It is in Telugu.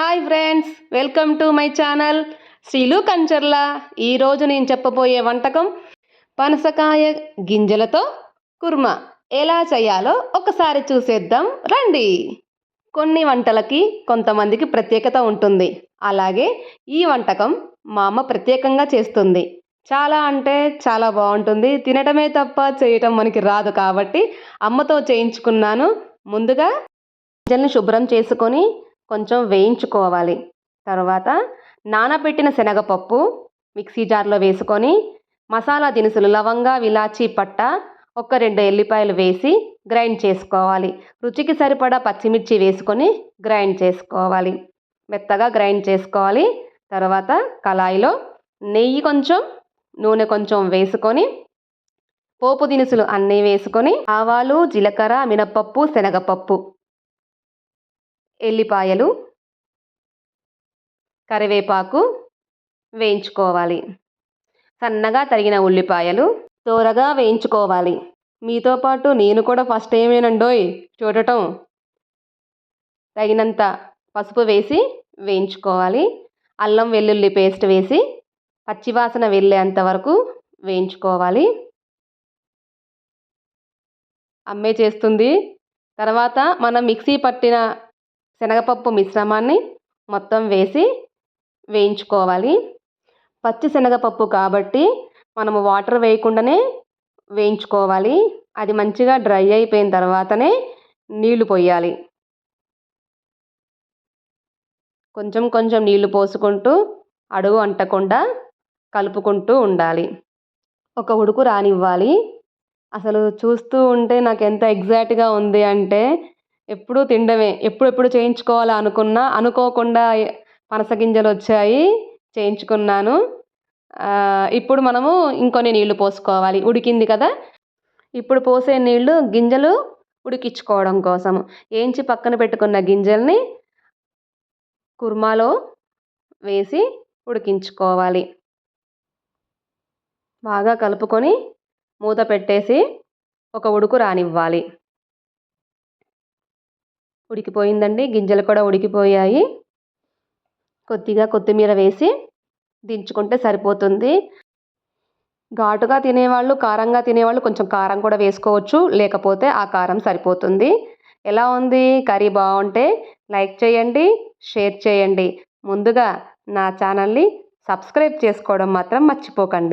Hi friends welcome to my channel. Srilu Kancharla. ఈరోజు నేను చెప్పబోయే వంటకం పనసకాయ గింజలతో కుర్మా. ఎలా చేయాలో ఒకసారి చూసేద్దాం రండి. కొన్ని వంటలకి కొంతమందికి ప్రత్యేకత ఉంటుంది. అలాగే ఈ వంటకం మా అమ్మ ప్రత్యేకంగా చేస్తుంది. చాలా అంటే చాలా బాగుంటుంది. తినటమే తప్ప చేయటం మనకి రాదు కాబట్టి అమ్మతో చేయించుకున్నాను. ముందుగా గింజల్ని శుభ్రం చేసుకొని కొంచెం వేయించుకోవాలి. తర్వాత నానబెట్టిన శనగపప్పు మిక్సీ జార్లో వేసుకొని మసాలా దినుసులు లవంగా విలాచి పట్ట ఒక రెండు ఎల్లిపాయలు వేసి గ్రైండ్ చేసుకోవాలి. రుచికి సరిపడా పచ్చిమిర్చి వేసుకొని గ్రైండ్ చేసుకోవాలి. మెత్తగా గ్రైండ్ చేసుకోవాలి. తర్వాత కళాయిలో నెయ్యి కొంచెం నూనె కొంచెం వేసుకొని పోపు దినుసులు అన్నీ వేసుకొని ఆవాలు జీలకర్ర మినపప్పు శనగపప్పు ఎల్లిపాయలు కరివేపాకు వేయించుకోవాలి. సన్నగా తరిగిన ఉల్లిపాయలు దోరగా వేయించుకోవాలి. మీతో పాటు నేను కూడా ఫస్ట్ ఏమేనండోయ్ చూడటం. తగినంత పసుపు వేసి వేయించుకోవాలి. అల్లం వెల్లుల్లి పేస్ట్ వేసి పచ్చివాసన వెళ్ళేంత వరకు వేయించుకోవాలి. అమ్మే చేస్తుంది. తర్వాత మనం మిక్సీ పట్టిన శనగపప్పు మిశ్రమాన్ని మొత్తం వేసి వేయించుకోవాలి. పచ్చి శనగపప్పు కాబట్టి మనము వాటర్ వేయకుండానే వేయించుకోవాలి. అది మంచిగా డ్రై అయిపోయిన తర్వాతనే నీళ్ళు పోయాలి. కొంచెం కొంచెం నీళ్ళు పోసుకుంటూ అడుగు అంటకుండా కలుపుకుంటూ ఉండాలి. ఒక ఉడుకు రానివ్వాలి. అసలు చూస్తూ ఉంటే నాకు ఎంత ఎగ్జాక్ట్గా ఉంది అంటే ఎప్పుడూ తినడమే ఎప్పుడెప్పుడు చేయించుకోవాలా అనుకున్నా అనుకోకుండా పనస గింజలు వచ్చాయి చేయించుకున్నాను. ఇప్పుడు మనము ఇంకొన్ని నీళ్ళు పోసుకోవాలి. ఉడికింది కదా? ఇప్పుడు పోసే నీళ్ళు గింజలు ఉడికించుకోవడం కోసం. ఏంచి పక్కన పెట్టుకున్న గింజల్ని కుర్మాలో వేసి ఉడికించుకోవాలి. బాగా కలుపుకొని మూత పెట్టేసి ఒక ఉడుకు రానివ్వాలి. ఉడికిపోయిందండి. గింజలు కూడా ఉడికిపోయాయి. కొద్దిగా కొత్తిమీర వేసి దించుకుంటే సరిపోతుంది. ఘాటుగా తినేవాళ్ళు కారంగా తినేవాళ్ళు కొంచెం కారం కూడా వేసుకోవచ్చు. లేకపోతే ఆ కారం సరిపోతుంది. ఎలా ఉంది? కర్రీ బాగుంటే లైక్ చేయండి షేర్ చేయండి. ముందుగా నా ఛానల్ని సబ్స్క్రైబ్ చేసుకోవడం మాత్రం మర్చిపోకండి.